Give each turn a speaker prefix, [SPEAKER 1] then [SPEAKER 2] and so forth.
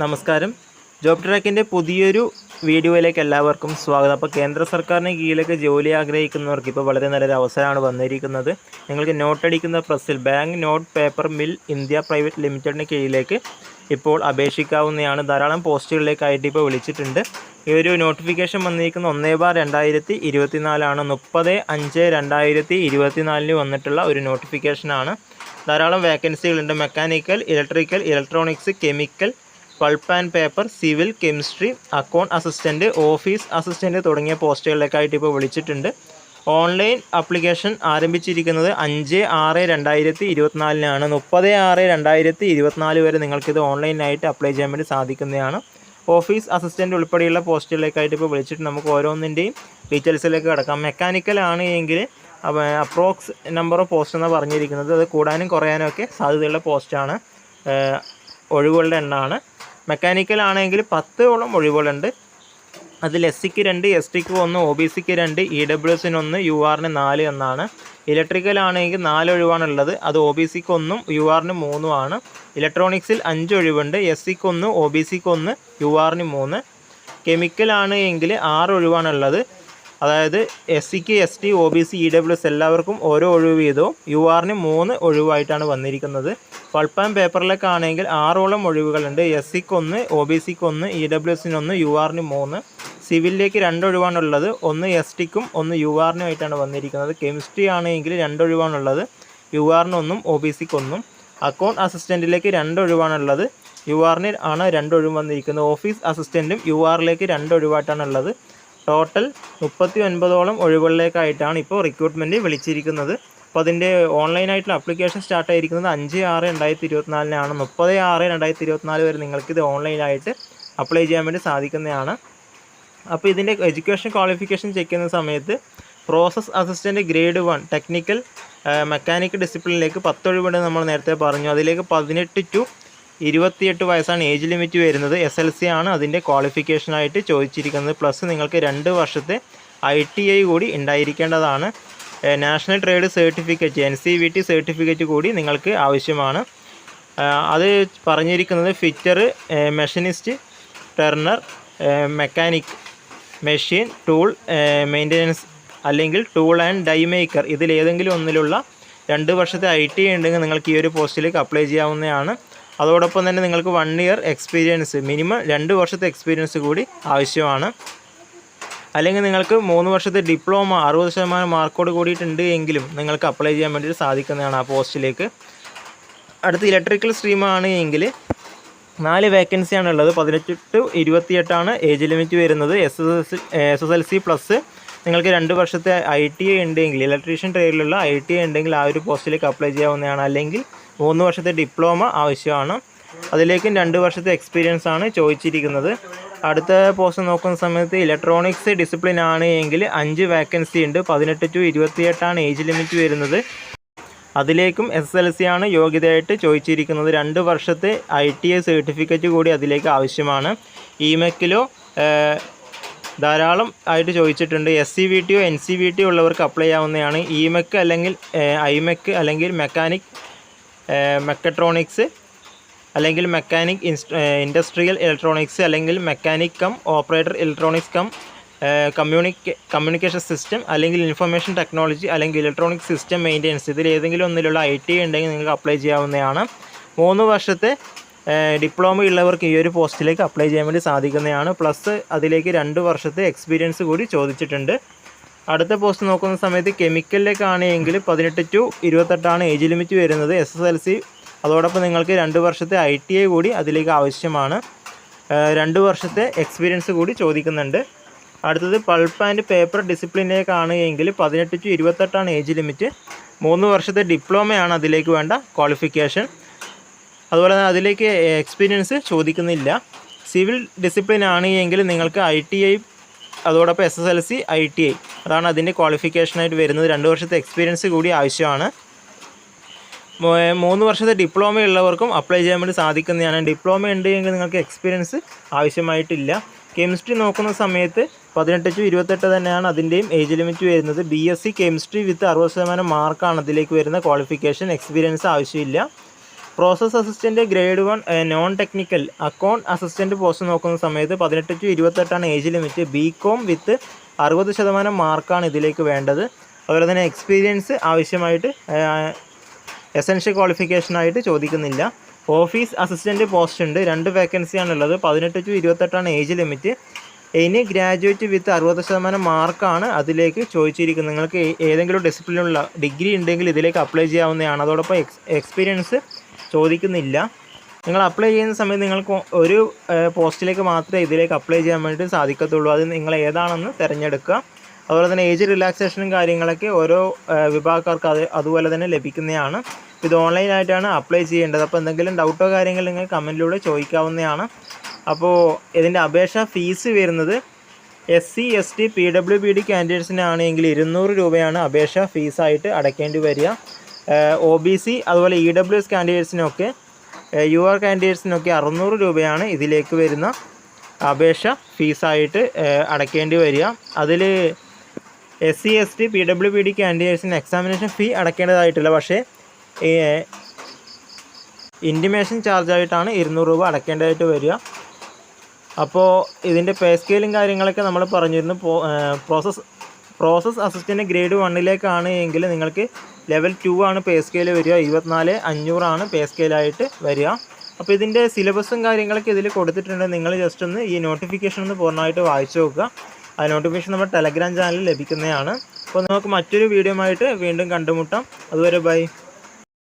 [SPEAKER 1] നമസ്കാരം. ജോബ് ട്രാക്കിന്റെ പുതിയൊരു വീഡിയോയിലേക്ക് എല്ലാവർക്കും സ്വാഗതം. അപ്പോൾ കേന്ദ്ര സർക്കാരിന് കീഴിലേക്ക് ജോലി ആഗ്രഹിക്കുന്നവർക്ക് ഇപ്പോൾ വളരെ നല്ലൊരു അവസരമാണ് വന്നിരിക്കുന്നത്. നിങ്ങൾക്ക് നോട്ട് അടിക്കുന്ന പ്രസ്സിൽ bank note paper mill India private ലിമിറ്റഡിന് കീഴിലേക്ക് ഇപ്പോൾ അപേക്ഷിക്കാവുന്നതാണ്. ധാരാളം പോസ്റ്റുകളിലേക്കായിട്ട് ഇപ്പോൾ വിളിച്ചിട്ടുണ്ട്. ഈ ഒരു നോട്ടിഫിക്കേഷൻ വന്നിരിക്കുന്ന ഒന്നേ ബാർ രണ്ടായിരത്തി ഇരുപത്തിനാലാണ് മുപ്പത് അഞ്ച് രണ്ടായിരത്തി ഇരുപത്തിനാലിന് വന്നിട്ടുള്ള ഒരു നോട്ടിഫിക്കേഷനാണ്. ധാരാളം വേക്കൻസികളുണ്ട്. Mechanical electrical electronics chemical pulp and paper civil chemistry account assistant office assistant തുടങ്ങിയ പോസ്റ്റുകളിലേക്കായിട്ട് ഇപ്പോൾ വിളിച്ചിട്ടുണ്ട്. ഓൺലൈൻ ആപ്ലിക്കേഷൻ ആരംഭിച്ചിരിക്കുന്നത് അഞ്ച് ആറ് രണ്ടായിരത്തി ഇരുപത്തിനാലിനാണ്. മുപ്പത് ആറ് രണ്ടായിരത്തി ഇരുപത്തിനാല് വരെ നിങ്ങൾക്കിത് ഓൺലൈനായിട്ട് അപ്ലൈ ചെയ്യാൻ വേണ്ടി സാധിക്കുന്നതാണ്. ഓഫീസ് അസിസ്റ്റന്റ് ഉൾപ്പെടെയുള്ള പോസ്റ്റുകളിലേക്കായിട്ട് ഇപ്പോൾ വിളിച്ചിട്ട് നമുക്ക് ഓരോന്നിന്റെയും ഡീറ്റെയിൽസിലേക്ക് കിടക്കാം. മെക്കാനിക്കൽ ആണ് എങ്കിൽ അപ്രോക്സ് നമ്പർ ഓഫ് പോസ്റ്റ് എന്നാണ് പറഞ്ഞിരിക്കുന്നത്. അത് കൂടാനും കുറയാനും ഒക്കെ സാധ്യതയുള്ള പോസ്റ്റാണ് ഒഴിവുകളുടെ എണ്ണമാണ് മെക്കാനിക്കൽ ആണെങ്കിൽ പത്തോളം ഒഴിവുകളുണ്ട്. അതിൽ എസ് സിക്ക് രണ്ട് എസ് ടിക്ക് ഒന്ന് ഒ ബി സിക്ക് രണ്ട് ഇ ഡബ്ല്യു എസിന് ഒന്ന് യു ആറിന് നാല് എന്നാണ്. ഇലക്ട്രിക്കൽ ആണെങ്കിൽ നാല് ഒഴിവാണുള്ളത്. അത് ഒ ബി സിക്ക് ഒന്നും യു ആറിന് മൂന്നും ആണ്. ഇലക്ട്രോണിക്സിൽ അഞ്ച് ഒഴിവുണ്ട്. എസ് സിക്ക് ഒന്ന് ഒ ബി സിക്ക് ഒന്ന് യു ആറിന് മൂന്ന്. കെമിക്കൽ ആണ് എങ്കിൽ ആറ് ഒഴിവാണുള്ളത്. അതായത് എസ് സിക്ക് S T O B C E W S എല്ലാവർക്കും ഓരോ ഒഴിവ് വീതവും യു ആറിന് മൂന്ന് ഒഴിവായിട്ടാണ് വന്നിരിക്കുന്നത്. പൾപ്പ് ആൻഡ് പേപ്പറിലൊക്കെ ആണെങ്കിൽ ആറോളം ഒഴിവുകളുണ്ട്. എസ് സിക്ക് ഒന്ന് ഒ ബി സിക്ക് ഒന്ന് ഇ ഡബ്ല്യു എസിന് ഒന്ന് യു ആറിന് മൂന്ന്. സിവിലിലേക്ക് രണ്ടൊഴിവാണുള്ളത്. ഒന്ന് എസ് ടിക്കും ഒന്ന് യു ആറിനുമായിട്ടാണ് വന്നിരിക്കുന്നത്. കെമിസ്ട്രി ആണെങ്കിൽ രണ്ടൊഴിവാണുള്ളത്. യു ആറിനൊന്നും ഒ ബി സിക്ക് ഒന്നും. അക്കൗണ്ട് അസിസ്റ്റന്റിലേക്ക് രണ്ടൊഴിവാണുള്ളത്. യു ആറിന് ആണ് രണ്ടൊഴിവ് വന്നിരിക്കുന്നത്. ഓഫീസ് അസിസ്റ്റന്റും യു ആറിലേക്ക് രണ്ടൊഴിവായിട്ടാണുള്ളത്. ടോട്ടൽ മുപ്പത്തി ഒൻപതോളം ഒഴിവുകളിലേക്കായിട്ടാണ് ഇപ്പോൾ റിക്രൂട്ട്മെന്റ് വിളിച്ചിരിക്കുന്നത്. അപ്പോൾ അതിന്റെ ഓൺലൈനായിട്ടുള്ള അപ്ലിക്കേഷൻ സ്റ്റാർട്ട് ആയിരിക്കുന്നത് അഞ്ച് ആറ് രണ്ടായിരത്തി ഇരുപത്തിനാലിനാണ് മുപ്പത് ആറ് രണ്ടായിരത്തി ഇരുപത്തിനാല് വരെ നിങ്ങൾക്കിത് ഓൺലൈനായിട്ട് അപ്ലൈ ചെയ്യാൻ വേണ്ടി സാധിക്കുന്നതാണ്. അപ്പോൾ ഇതിന്റെ എഡ്യൂക്കേഷൻ ക്വാളിഫിക്കേഷൻ ചെക്ക് ചെയ്യുന്ന സമയത്ത് process assistant grade one technical mechanical ഡിസിപ്ലിനിലേക്ക് പത്തൊഴിവുണ്ട് നമ്മൾ നേരത്തെ പറഞ്ഞു. അതിലേക്ക് പതിനെട്ട് ടു ഇരുപത്തിയെട്ട് വയസ്സാണ് ഏജ് ലിമിറ്റ് വരുന്നത്. എസ് എൽ സി ആണ് അതിന്റെ ക്വാളിഫിക്കേഷനായിട്ട് ചോദിച്ചിരിക്കുന്നത്. പ്ലസ് നിങ്ങൾക്ക് രണ്ട് വർഷത്തെ ഐ ടി ഐ കൂടി ഉണ്ടായിരിക്കേണ്ടതാണ്. National trade certificate N C V T certificate കൂടി നിങ്ങൾക്ക് ആവശ്യമാണ്. അത് പറഞ്ഞിരിക്കുന്നത് fitter machinist turner mechanic machine tool maintenance അല്ലെങ്കിൽ ടൂൾ ആൻഡ് ഡൈ മേക്കർ ഇതിലേതെങ്കിലും ഒന്നിലുള്ള രണ്ട് വർഷത്തെ ഐ ടി ഉണ്ടെങ്കിൽ നിങ്ങൾക്ക് ഈ ഒരു പോസ്റ്റിലേക്ക് അപ്ലൈ ചെയ്യാവുന്നതാണ്. അതോടൊപ്പം തന്നെ നിങ്ങൾക്ക് വൺ ഇയർ എക്സ്പീരിയൻസ് മിനിമം രണ്ട് വർഷത്തെ എക്സ്പീരിയൻസ് കൂടി ആവശ്യമാണ്. അല്ലെങ്കിൽ നിങ്ങൾക്ക് മൂന്ന് വർഷത്തെ ഡിപ്ലോമ അറുപത് ശതമാനം മാർക്കോട് കൂടിയിട്ടുണ്ട് എങ്കിലും നിങ്ങൾക്ക് അപ്ലൈ ചെയ്യാൻ വേണ്ടിയിട്ട് സാധിക്കുന്നതാണ് ആ പോസ്റ്റിലേക്ക്. അടുത്ത ഇലക്ട്രിക്കൽ സ്ട്രീമാണ് എങ്കിൽ നാല് വേക്കൻസിയാണ് ഉള്ളത്. പതിനെട്ട് ടു ഇരുപത്തിയെട്ടാണ് ഏജ് ലിമിറ്റ് വരുന്നത്. എസ് എസ് എസ് പ്ലസ് നിങ്ങൾക്ക് രണ്ട് വർഷത്തെ ഐ ടി ഉണ്ടെങ്കിൽ ഇലക്ട്രീഷ്യൻ ട്രേഡിലുള്ള ഐ ടി ഉണ്ടെങ്കിൽ ആ ഒരു പോസ്റ്റിലേക്ക് അപ്ലൈ ചെയ്യാവുന്നതാണ്. അല്ലെങ്കിൽ മൂന്ന് വർഷത്തെ ഡിപ്ലോമ ആവശ്യമാണ്. അതിലേക്കും രണ്ട് വർഷത്തെ എക്സ്പീരിയൻസ് ആണ് ചോദിച്ചിരിക്കുന്നത്. അടുത്ത പോസ്റ്റ് നോക്കുന്ന സമയത്ത് ഇലക്ട്രോണിക്സ് ഡിസിപ്ലിൻ ആണ് എങ്കിൽ അഞ്ച് വേക്കൻസി ഉണ്ട്. പതിനെട്ട് ടു ഇരുപത്തിയെട്ടാണ് ഏജ് ലിമിറ്റ് വരുന്നത്. അതിലേക്കും എസ് എൽ സി ആണ് യോഗ്യതയായിട്ട് ചോദിച്ചിരിക്കുന്നത്. രണ്ട് വർഷത്തെ ഐ ടി ഐ സർട്ടിഫിക്കറ്റ് കൂടി അതിലേക്ക് ആവശ്യമാണ്. ഇമെക്കിലോ ധാരാളം ആയിട്ട് ചോദിച്ചിട്ടുണ്ട്. എസ് സി വി ടിയോ എൻ സി വി ടിയോ ഉള്ളവർക്ക് അപ്ലൈ ചെയ്യാവുന്നതാണ് ഇമെക്ക് അല്ലെങ്കിൽ ഐമെക്ക് അല്ലെങ്കിൽ മെക്കാനിക് മെക്കട്രോണിക്സ് അല്ലെങ്കിൽ മെക്കാനിക് ഇൻഡസ്ട്രിയൽ ഇലക്ട്രോണിക്സ് അല്ലെങ്കിൽ mechanic cum operator electronics cum കമ്മ്യൂണിക്കേ communication system അല്ലെങ്കിൽ ഇൻഫർമേഷൻ ടെക്നോളജി അല്ലെങ്കിൽ ഇലക്ട്രോണിക് സിസ്റ്റം മെയിന്റെനൻസ് ഇതിൽ ഏതെങ്കിലും ഒന്നിലുള്ള ഐ ടി ഉണ്ടെങ്കിൽ നിങ്ങൾക്ക് അപ്ലൈ ചെയ്യാവുന്നതാണ്. മൂന്ന് വർഷത്തെ ഡിപ്ലോമ ഉള്ളവർക്ക് ഈ ഒരു പോസ്റ്റിലേക്ക് അപ്ലൈ ചെയ്യാൻ വേണ്ടി സാധിക്കുന്നതാണ്. പ്ലസ് അതിലേക്ക് രണ്ട് വർഷത്തെ എക്സ്പീരിയൻസ് കൂടി ചോദിച്ചിട്ടുണ്ട്. അടുത്ത പോസ്റ്റ് നോക്കുന്ന സമയത്ത് കെമിക്കലിലേക്കാണ് എങ്കിൽ പതിനെട്ട് ടു ഇരുപത്തെട്ടാണ് ഏജ് ലിമിറ്റ് വരുന്നത് എസ് എസ് എൽ സി അതോടൊപ്പം നിങ്ങൾക്ക് രണ്ട് വർഷത്തെ ഐ ടി ഐ കൂടി അതിലേക്ക് ആവശ്യമാണ്. രണ്ട് വർഷത്തെ എക്സ്പീരിയൻസ് കൂടി ചോദിക്കുന്നുണ്ട്. അടുത്തത് പൾപ്പ് ആൻഡ് പേപ്പർ ഡിസിപ്ലിനിലേക്കാണ് എങ്കിൽ പതിനെട്ട് ടു ഇരുപത്തെട്ടാണ് ഏജ് ലിമിറ്റ്. മൂന്ന് വർഷത്തെ ഡിപ്ലോമയാണ് അതിലേക്ക് വേണ്ട ക്വാളിഫിക്കേഷൻ അതുപോലെ തന്നെ അതിലേക്ക് എക്സ്പീരിയൻസ് ചോദിക്കുന്നില്ല. സിവിൽ ഡിസിപ്ലിൻ ആണ് എങ്കിൽ നിങ്ങൾക്ക് ഐ ടി ഐ അതോടൊപ്പം S S L C I T I അതാണ് അതിന്റെ ക്വാളിഫിക്കേഷനായിട്ട് വരുന്നത്. രണ്ട് വർഷത്തെ എക്സ്പീരിയൻസ് കൂടി ആവശ്യമാണ്. മൂന്ന് വർഷത്തെ ഡിപ്ലോമ ഉള്ളവർക്കും അപ്ലൈ ചെയ്യാൻ വേണ്ടി സാധിക്കുന്നതാണ്. ഡിപ്ലോമ ഉണ്ട് എങ്കിൽ നിങ്ങൾക്ക് എക്സ്പീരിയൻസ് ആവശ്യമായിട്ടില്ല. കെമിസ്ട്രി നോക്കുന്ന സമയത്ത് പതിനെട്ട് ടു ഇരുപത്തെട്ട് തന്നെയാണ് അതിന്റെയും ഏജ് ലിമിറ്റ് വരുന്നത്. B S C chemistry with അറുപത് ശതമാനം മാർക്കാണ് അതിലേക്ക് വരുന്ന ക്വാളിഫിക്കേഷൻ എക്സ്പീരിയൻസ് ആവശ്യമില്ല. Process assistant grade one non technical account assistant post നോക്കുന്ന സമയത്ത് പതിനെട്ട് to ഇരുപത്തെട്ടാണ് age limit. B com with അറുപത് ശതമാനം മാർക്കാണ് ഇതിലേക്ക് വേണ്ടത്. അതുപോലെ തന്നെ എക്സ്പീരിയൻസ് ആവശ്യമായിട്ട് എസൻഷ്യൽ ക്വാളിഫിക്കേഷനായിട്ട് ചോദിക്കുന്നില്ല. ഓഫീസ് അസിസ്റ്റന്റ് പോസ്റ്റ് ഉണ്ട്. രണ്ട് വേക്കൻസിയാണുള്ളത് പതിനെട്ട് ടു ഇരുപത്തെട്ടാണ് ഏജ് ലിമിറ്റ്. ഇനി ഗ്രാജുവേറ്റ് വിത്ത് അറുപത് ശതമാനം മാർക്കാണ് അതിലേക്ക് ചോദിച്ചിരിക്കുന്നത്. നിങ്ങൾക്ക് ഏതെങ്കിലും ഡിസിപ്ലിനുള്ള ഡിഗ്രി ഉണ്ടെങ്കിൽ ഇതിലേക്ക് അപ്ലൈ ചെയ്യാവുന്നതാണ്. അതോടൊപ്പം എക്സ് എക്സ്പീരിയൻസ് ചോദിക്കുന്നില്ല. നിങ്ങൾ അപ്ലൈ ചെയ്യുന്ന സമയത്ത് നിങ്ങൾക്ക് ഒരു പോസ്റ്റിലേക്ക് മാത്രമേ ഇതിലേക്ക് അപ്ലൈ ചെയ്യാൻ വേണ്ടി സാധിക്കത്തുള്ളൂ. അത് നിങ്ങൾ ഏതാണെന്ന് തിരഞ്ഞെടുക്കുക. അതുപോലെ തന്നെ ഏജ് റിലാക്സേഷനും കാര്യങ്ങളൊക്കെ ഓരോ വിഭാഗക്കാർക്ക് അത് അതുപോലെ തന്നെ ലഭിക്കുന്നതാണ്. ഇത് ഓൺലൈനായിട്ടാണ് അപ്ലൈ ചെയ്യേണ്ടത്. അപ്പോൾ എന്തെങ്കിലും ഡൗട്ടോ കാര്യങ്ങൾ നിങ്ങൾ കമന്റിലൂടെ ചോദിക്കാവുന്നതാണ്. അപ്പോൾ ഇതിന്റെ അപേക്ഷ ഫീസ് വരുന്നത് S C S T P W B D കാൻഡിഡേറ്റ്സിനാണെങ്കിൽ ഇരുന്നൂറ് രൂപയാണ് അപേക്ഷ ഫീസായിട്ട് അടയ്ക്കേണ്ടി വരിക. ഒ ബി സി അതുപോലെ ഇ ഡബ്ല്യു എസ് കാൻഡിഡേറ്റ്സിനൊക്കെ യു ആർ കാൻഡിഡേറ്റ്സിനൊക്കെ അറുന്നൂറ് രൂപയാണ് ഇതിലേക്ക് വരുന്ന അപേക്ഷ ഫീസായിട്ട് അടയ്ക്കേണ്ടി വരിക. അതിൽ S C S T P W P D കാൻഡിഡേറ്റ്സിന് examination fee അടയ്ക്കേണ്ടതായിട്ടില്ല. പക്ഷേ ഇന്റിമേഷൻ ചാർജായിട്ടാണ് ഇരുന്നൂറ് രൂപ അടയ്ക്കേണ്ടതായിട്ട് വരിക. അപ്പോൾ ഇതിന്റെ പേ സ്കെയിലും കാര്യങ്ങളൊക്കെ നമ്മൾ പറഞ്ഞിരുന്നു. പ്രോസസ് പ്രോസസ് അസിസ്റ്റന്റ് ഗ്രേഡ് വണ്ണിലേക്കാണ് എങ്കിൽ നിങ്ങൾക്ക് ലെവൽ ടു ആണ് പേ സ്കെയിൽ വരിക ഇരുപത്തിനാല് അഞ്ഞൂറാണ് പേ സ്കെയിലായിട്ട് വരിക. അപ്പോൾ ഇതിന്റെ സിലബസും കാര്യങ്ങളൊക്കെ ഇതിൽ കൊടുത്തിട്ടുണ്ട്. നിങ്ങൾ ജസ്റ്റ് ഒന്ന് ഈ നോട്ടിഫിക്കേഷൻ ഒന്ന് പൂർണമായിട്ട് വായിച്ചു നോക്കുക. ആ നോട്ടിഫിക്കേഷൻ നമ്മുടെ ടെലഗ്രാം ചാനലിൽ ലഭിക്കുന്നതാണ്. അപ്പോൾ നമുക്ക് മറ്റൊരു വീഡിയോ ആയിട്ട് വീണ്ടും കണ്ടുമുട്ടാം. അതുവരെ ബൈ